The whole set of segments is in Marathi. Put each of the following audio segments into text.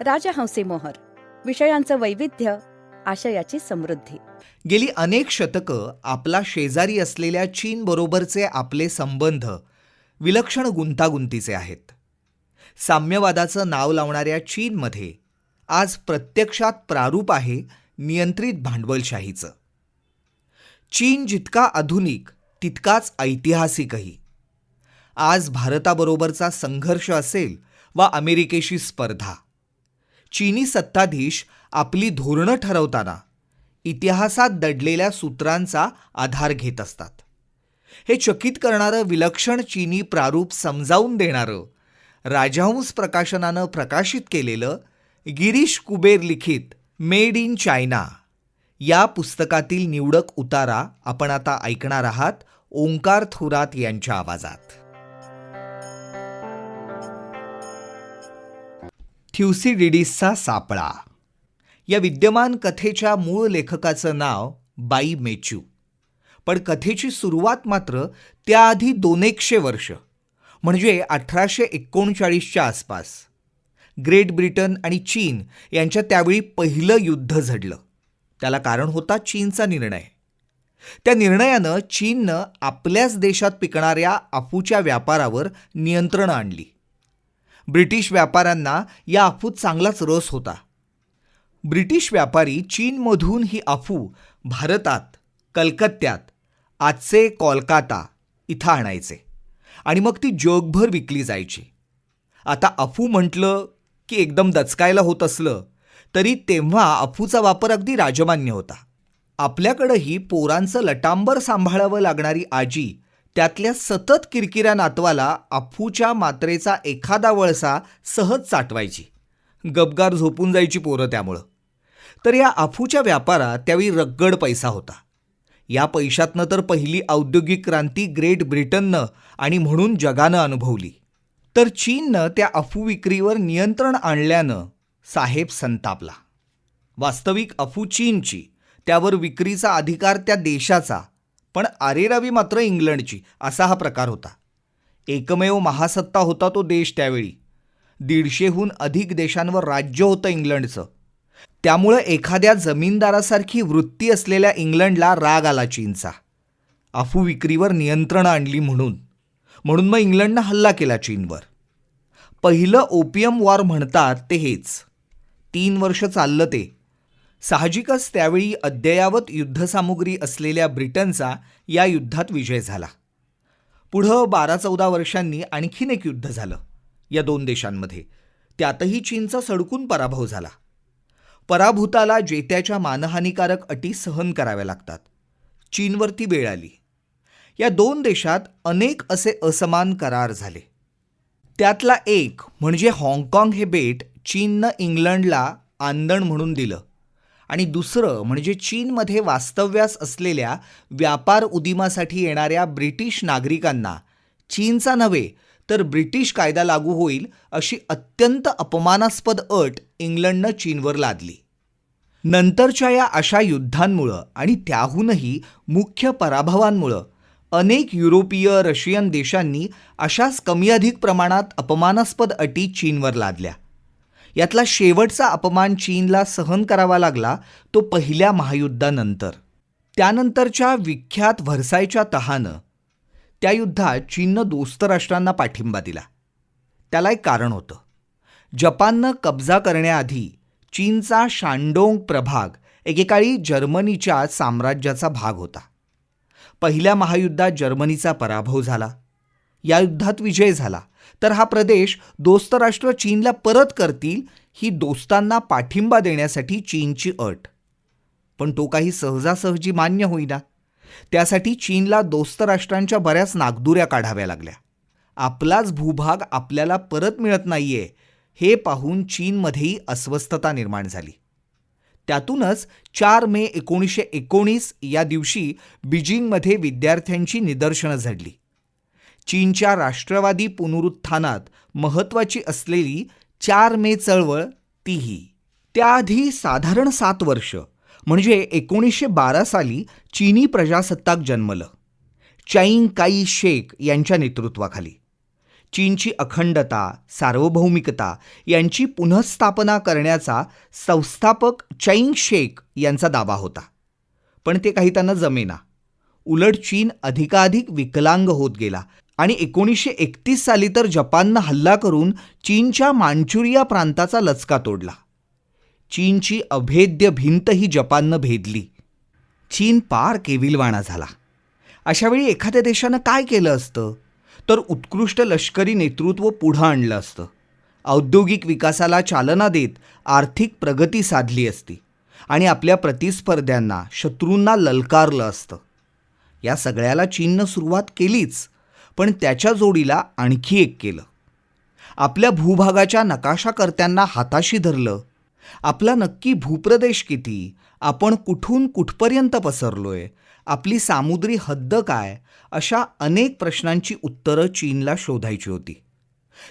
राजहंसे मोहर विषयांचं वैविध्य आशयाची समृद्धी. गेली अनेक शतकं आपला शेजारी असलेल्या चीन बरोबरचे आपले संबंध विलक्षण गुंतागुंतीचे आहेत. साम्यवादाचं नाव लावणाऱ्या चीनमध्ये आज प्रत्यक्षात प्रारूप आहे नियंत्रित भांडवलशाहीचं. चीन जितका आधुनिक तितकाच ऐतिहासिकही. आज भारताबरोबरचा संघर्ष असेल वा अमेरिकेशी स्पर्धा चीनी सत्ताधीश आपली धोरणं ठरवताना इतिहासात दडलेल्या सूत्रांचा आधार घेत असतात. हे चकित करणारं विलक्षण चीनी प्रारूप समजावून देणारं राजहंस प्रकाशनानं प्रकाशित केलेलं गिरीश कुबेर लिखित मेड इन चायना या पुस्तकातील निवडक उतारा आपण आता ऐकणार आहात ओंकार थोरात यांच्या आवाजात. थ्युसिडिडीसचा सापळा. या विद्यमान कथेच्या मूळ लेखकाचं नाव बाई मेचू. पण कथेची सुरुवात मात्र त्याआधी दोनेकशे वर्ष म्हणजे अठराशे एकोणचाळीसच्या आसपास. ग्रेट ब्रिटन आणि चीन यांच्या त्यावेळी पहिलं युद्ध झडलं. त्याला कारण होता चीनचा निर्णय. त्या निर्णयानं चीननं आपल्याच देशात पिकणाऱ्या अफूच्या व्यापारावर नियंत्रण आणली. ब्रिटिश व्यापाऱ्यांना या अफूत चांगलाच रस होता. ब्रिटिश व्यापारी चीनमधून ही अफू भारतात कलकत्त्यात आजचे कोलकाता इथं आणायचे आणि मग ती जगभर विकली जायची. आता अफू म्हटलं की एकदम दचकायला होत असलं तरी तेव्हा अफूचा वापर अगदी राजमान्य होता. आपल्याकडंही पोरांचं लटांबर सांभाळावं लागणारी आजी त्यातल्या सतत किरकिऱ्या नातवाला अफूच्या मात्रेचा एखादा वळसा सहज चाटवायची गबगार झोपून जायची पोरं त्यामुळं. तर या अफूच्या व्यापारात त्यावेळी रगड पैसा होता. या पैशातनं तर पहिली औद्योगिक क्रांती ग्रेट ब्रिटननं आणि म्हणून जगानं अनुभवली. तर चीननं त्या अफू विक्रीवर नियंत्रण आणल्यानं साहेब संतापला. वास्तविक अफू चीनची त्यावर विक्रीचा अधिकार त्या देशाचा पण आरेरावी मात्र इंग्लंडची असा हा प्रकार होता. एकमेव महासत्ता होता तो देश त्यावेळी. दीडशेहून अधिक देशांवर राज्य होतं इंग्लंडचं. त्यामुळं एखाद्या जमीनदारासारखी वृत्ती असलेल्या इंग्लंडला राग आला चीनचा. अफू विक्रीवर नियंत्रण आणली म्हणून. म्हणून मग इंग्लंडनं हल्ला केला चीनवर. पहिलं ओपियम वॉर म्हणतात ते हेच. तीन वर्ष चाललं ते. साहजिकच त्यावेळी अद्ययावत युद्धसामुग्री असलेल्या ब्रिटनचा या युद्धात विजय झाला. पुढं बारा चौदा वर्षांनी आणखीन एक युद्ध झालं या दोन देशांमध्ये. त्यातही चीनचा सडकून पराभव झाला. पराभूताला जेत्याच्या मानहानिकारक अटी सहन कराव्या लागतात. चीनवरती वेळ आली. या दोन देशात अनेक असे असमान करार झाले. त्यातला एक म्हणजे हाँगकाँग हे बेट चीननं इंग्लंडला आंदण म्हणून दिलं. आणि दुसरं म्हणजे चीनमध्ये वास्तव्यास असलेल्या व्यापार उदिमासाठी येणाऱ्या ब्रिटिश नागरिकांना चीनचा नव्हे तर ब्रिटिश कायदा लागू होईल अशी अत्यंत अपमानास्पद अट इंग्लंडनं चीनवर लादली. नंतरच्या या अशा युद्धांमुळं आणि त्याहूनही मुख्य पराभवांमुळं अनेक युरोपीय रशियन देशांनी अशाच कमी अधिक प्रमाणात अपमानास्पद अटी चीनवर लादल्या. यातला शेवटचा अपमान चीनला सहन करावा लागला तो पहिल्या महायुद्धानंतर. त्यानंतरच्या विख्यात व्हरसायच्या तहानं त्या युद्धात चीननं दोस्त राष्ट्रांना पाठिंबा दिला. त्याला एक कारण होतं. जपाननं कब्जा करण्याआधी चीनचा शांडोंग प्रभाग एकेकाळी जर्मनीच्या साम्राज्याचा भाग होता. पहिल्या महायुद्धात जर्मनीचा पराभव झाला. या युद्धात विजय झाला. तर हा प्रदेश दोस्त राष्ट्र चीनला परत करतील ही दोस्तांना पाठिंबा देण्यासाठी चीनची अट. पण तो काही सहजासहजी मान्य होईना. त्यासाठी चीनला दोस्त राष्ट्रांच्या बऱ्याच नागदुऱ्या काढाव्या लागल्या. आपलाच भूभाग आपल्याला परत मिळत नाहीये हे पाहून चीनमध्येही अस्वस्थता निर्माण झाली. त्यातूनच चार मे एकोणीसशे एकोणीस या दिवशी बीजिंगमध्ये विद्यार्थ्यांची निदर्शनं झडली. चीनच्या राष्ट्रवादी पुनरुत्थानात महत्त्वाची असलेली चार मे चळवळ तीही. त्याआधी साधारण सात वर्ष म्हणजे एकोणीसशे बारा साली चीनी प्रजासत्ताक जन्मलं. चाईंग काई शेख यांच्या नेतृत्वाखाली. चीनची अखंडता सार्वभौमिकता यांची पुनःस्थापना करण्याचा संस्थापक चैंग शेख यांचा दावा होता. पण ते काही त्यांना जमेना. उलट चीन अधिकाधिक विकलांग होत गेला. आणि एकोणीसशे एकतीस साली तर जपाननं हल्ला करून चीनच्या मांचुरिया प्रांताचा लचका तोडला. चीनची अभेद्य भिंत ही जपाननं भेदली. चीन पार केविलवाणा झाला. अशावेळी एखाद्या देशानं काय केलं असतं? तर उत्कृष्ट लष्करी नेतृत्व पुढं आणलं असतं. औद्योगिक विकासाला चालना देत आर्थिक प्रगती साधली असती आणि आपल्या प्रतिस्पर्ध्यांना शत्रूंना ललकारलं असतं. या सगळ्याला चीननं सुरुवात केलीच. पण त्याच्या जोडीला आणखी एक केलं. आपल्या भूभागाच्या नकाशाकर्त्यांना हाताशी धरलं. आपला नक्की भूप्रदेश किती? आपण कुठून कुठपर्यंत पसरलोय? आपली सामुद्री हद्द काय? अशा अनेक प्रश्नांची उत्तरं चीनला शोधायची होती.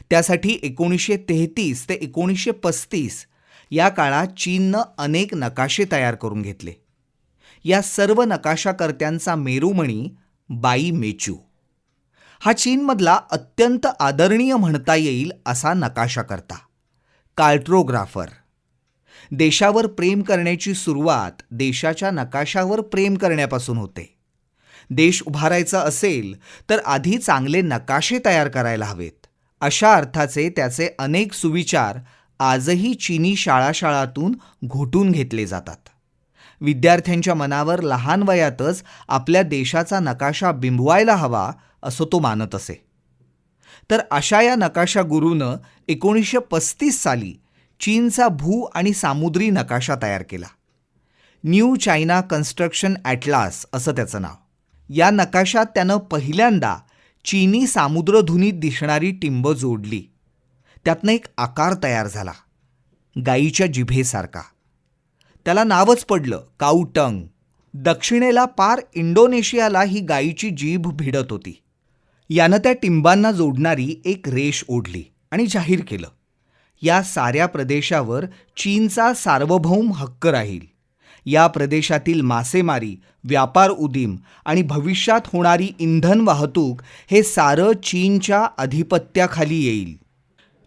त्यासाठी एकोणीसशे तेहतीस ते एकोणीसशे पस्तीस या काळात चीननं अनेक नकाशे तयार करून घेतले. या सर्व नकाशाकर्त्यांचा मेरुमणी बाई मेचू. हा चीनमधला अत्यंत आदरणीय म्हणता येईल असा नकाशा करता कार्ट्रोग्राफर देशावर प्रेम करण्याची सुरुवात देशाच्या नकाशावर प्रेम करण्यापासून होते. देश उभारायचा असेल तर आधी चांगले नकाशे तयार करायला हवेत. अशा अर्थाचे त्याचे अनेक सुविचार आजही चीनी शाळा शाळातून घोटून घेतले जातात. विद्यार्थ्यांच्या मनावर लहान वयातच आपल्या देशाचा नकाशा बिंबवायला हवा असं तो मानत असे. तर अशा या नकाशा गुरूनं एकोणीसशे पस्तीस साली चीनचा भू आणि सामुद्री नकाशा तयार केला. न्यू चायना कन्स्ट्रक्शन ॲटलास असं त्याचं नाव. या नकाशात त्यानं पहिल्यांदा चीनी सामुद्रधुनीत दिसणारी टिंब जोडली. त्यातनं एक आकार तयार झाला. गाईच्या जिभेसारखा. त्याला नावच पडलं काऊ टंग दक्षिणेला पार इंडोनेशियाला ही गायीची जीभ भिडत होती. यानं त्या टिंबांना जोडणारी एक रेष ओढली आणि जाहीर केलं. या साऱ्या प्रदेशावर चीनचा सार्वभौम हक्क राहील. या प्रदेशातील मासेमारी व्यापार उदीम आणि भविष्यात होणारी इंधन वाहतूक हे सारं चीनच्या अधिपत्याखाली येईल.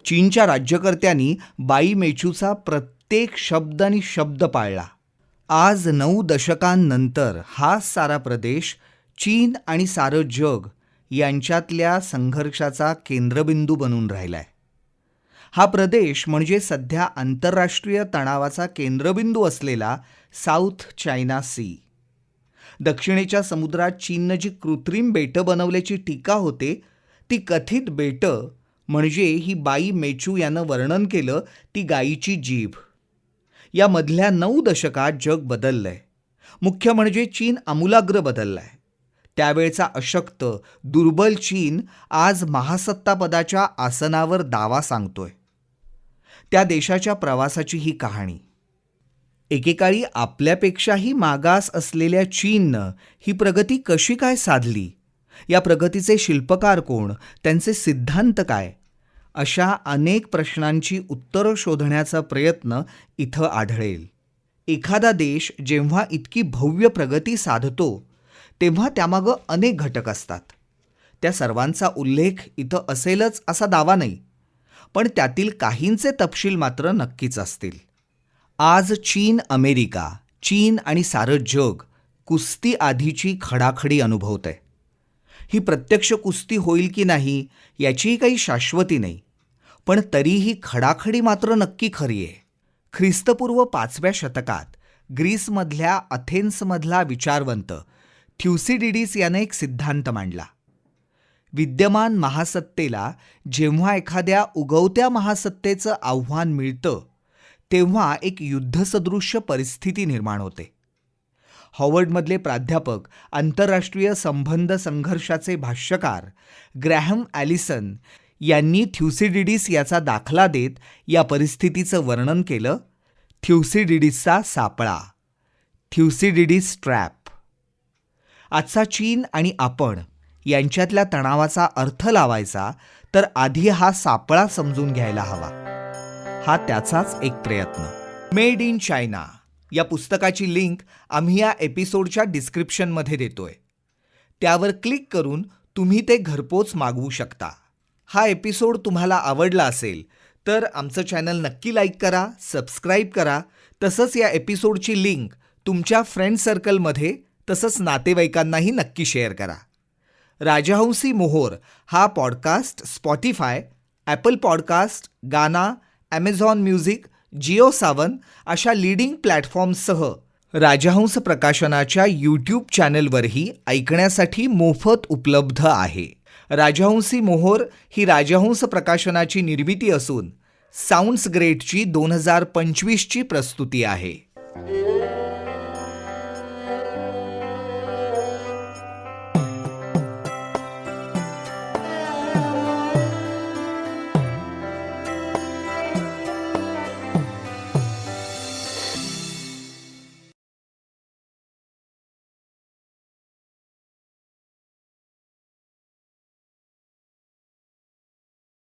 चीनच्या राज्यकर्त्यांनी बाई मेचूचा प्रत्येक शब्द आणि शब्द पाळला. आज नऊ दशकांनंतर हा सारा प्रदेश चीन आणि सारं जग यांच्यातल्या संघर्षाचा केंद्रबिंदू बनून राहिलाय. हा प्रदेश म्हणजे सध्या आंतरराष्ट्रीय तणावाचा केंद्रबिंदू असलेला साऊथ चायना सी. दक्षिणेच्या समुद्रात चीननं जी कृत्रिम बेटं बनवल्याची टीका होते ती कथित बेटं म्हणजे ही बाई मेचू यानं वर्णन केलं ती गायीची जीभ. या मधल्या नऊ दशकात जग बदललंय. मुख्य म्हणजे चीन आमूलाग्र बदललाय. त्यावेळचा अशक्त दुर्बल चीन आज महासत्तापदाच्या आसनावर दावा सांगतोय. त्या देशाच्या प्रवासाची ही कहाणी. एकेकाळी आपल्यापेक्षाही मागास असलेल्या चीननं ही प्रगती कशी काय साधली? या प्रगतीचे शिल्पकार कोण? त्यांचे सिद्धांत काय? अशा अनेक प्रश्नांची उत्तरं शोधण्याचा प्रयत्न इथं आढळेल. एखादा देश जेव्हा इतकी भव्य प्रगती साधतो तेव्हा त्यामागं अनेक घटक असतात. त्या सर्वांचा उल्लेख इथं असेलच असा दावा नाही. पण त्यातील काहींचे तपशील मात्र नक्कीच असतील. आज चीन अमेरिका चीन आणि सारं जग कुस्ती आधीची खडाखडी अनुभवत आहे ही प्रत्यक्ष कुस्ती होईल की नाही याचीही काही शाश्वती नाही. पण तरीही खडाखडी मात्र नक्की खरी आहे. ख्रिस्तपूर्व पाचव्या शतकात ग्रीसमधल्या अथेन्समधला विचारवंत थ्युसिडिडिस याने एक सिद्धांत मांडला. विद्यमान महासत्तेला जेव्हा एखाद्या उगवत्या महासत्तेचं आव्हान मिळतं तेव्हा एक युद्धसदृश्य परिस्थिती निर्माण होते. हॉवर्डमधले प्राध्यापक आंतरराष्ट्रीय संबंध संघर्षाचे भाष्यकार ग्रॅहम ॲलिसन यांनी थ्युसिडिडिस याचा दाखला देत या परिस्थितीचं वर्णन केलं थ्युसिडिडिसचा सापळा थ्युसिडिडीस ट्रॅप. आजचा चीन आणि आपण यांच्यातल्या तणावाचा अर्थ लावायचा तर आधी हा सापळा समजून घ्यायला हवा. हा त्याचाच एक प्रयत्न. Made in China. या पुस्तकाची लिंक आम्ही या एपिसोडच्या डिस्क्रिप्शनमध्ये देतोय. त्यावर क्लिक करून तुम्ही ते घरपोच मागवू शकता. हा एपिसोड तुम्हाला आवडला असेल तर आमचं चॅनल नक्की लाईक करा सबस्क्राईब करा. तसंच या एपिसोडची लिंक तुमच्या फ्रेंड सर्कलमध्ये तसंच नातेवाईकांनाही नक्की शेअर करा. राजहंसी मोहोर हा podcast Spotify Apple podcast Gaana Amazon music Jio Saavn अशा लीडिंग प्लॅटफॉर्म्ससह राजहंस प्रकाशनाच्या यूट्यूब चॅनलवरही ऐकण्यासाठी मोफत उपलब्ध आहे. राजहंसी मोहोर ही राजहंस प्रकाशनाची निर्मिती असून साऊंड्स ग्रेटची दोन हजार पंचवीसची प्रस्तुती आहे.